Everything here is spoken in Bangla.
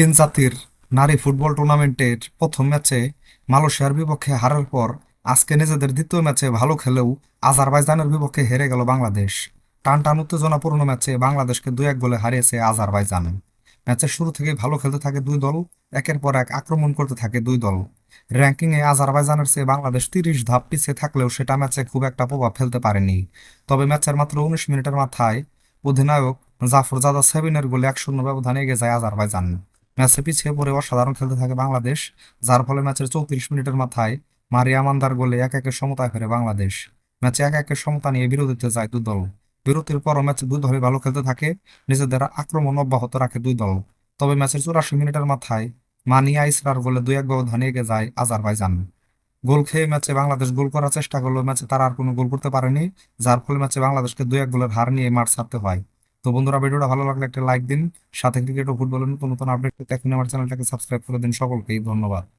তিন জাতির নারী ফুটবল টুর্নামেন্টের প্রথম ম্যাচে মালয়েশিয়ার বিপক্ষে হারার পর আজকে নিজেদের দ্বিতীয় ম্যাচে ভালো খেলেও আজারবাইজানের বিপক্ষে হেরে গেল বাংলাদেশ। টান টান উত্তেজনাপূর্ণ ম্যাচে বাংলাদেশকে দুই এক গোলে হারিয়েছে আজারবাইজান। ম্যাচের শুরু থেকেই ভালো খেলতে থাকে দুই দল, একের পর এক আক্রমণ করতে থাকে দুই দল। র্যাঙ্কিংয়ে আজারবাইজানের চেয়ে বাংলাদেশ তিরিশ ধাপ পিছিয়ে থাকলেও সেটা ম্যাচে খুব একটা প্রভাব ফেলতে পারেনি। তবে ম্যাচের মাত্র উনিশ মিনিটের মাথায় অধিনায়ক জাফর জাদা সেভিনের গোলে এক শূন্য ব্যবধানে এগিয়ে যায় আজারবাইজান। ম্যাচে পিছিয়ে পড়ে অসাধারণ খেলতে থাকে বাংলাদেশ, যার ফলে ম্যাচের চৌত্রিশ মিনিটের মাথায় মারিয়া মান্দার গোলে এক একের সমতায় ফেরে বাংলাদেশ। ম্যাচে এক একের সমতা নিয়ে বিরতিতে যায় দুই দল। বিরতির পরও ম্যাচে দুই দলই ভালো খেলতে থাকে, নিজেদের আক্রমণ অব্যাহত রাখে দুই দল। তবে ম্যাচের চুরাশি মিনিটের মাথায় মানিয়া ইসরার গোলে দুই এক ব্যবধানে এগিয়ে যায় আজারবাইজান। গোল খেয়ে ম্যাচে বাংলাদেশ গোল করার চেষ্টা করলেও ম্যাচে তারা আর কোনো গোল করতে পারেনি, যার ফলে ম্যাচে বাংলাদেশকে দুই এক গোলের হার নিয়ে মাঠ ছাড়তে হয়। তো বন্ধুরা, ভিডিওটা ভালো লাগলে একটা লাইক দিন। সাথে ক্রিকেট ও ফুটবলের নতুন নতুন আপডেট পেতে এখন আমার চ্যানেলটাকে সাবস্ক্রাইব করে দিন। সকলকেই ধন্যবাদ।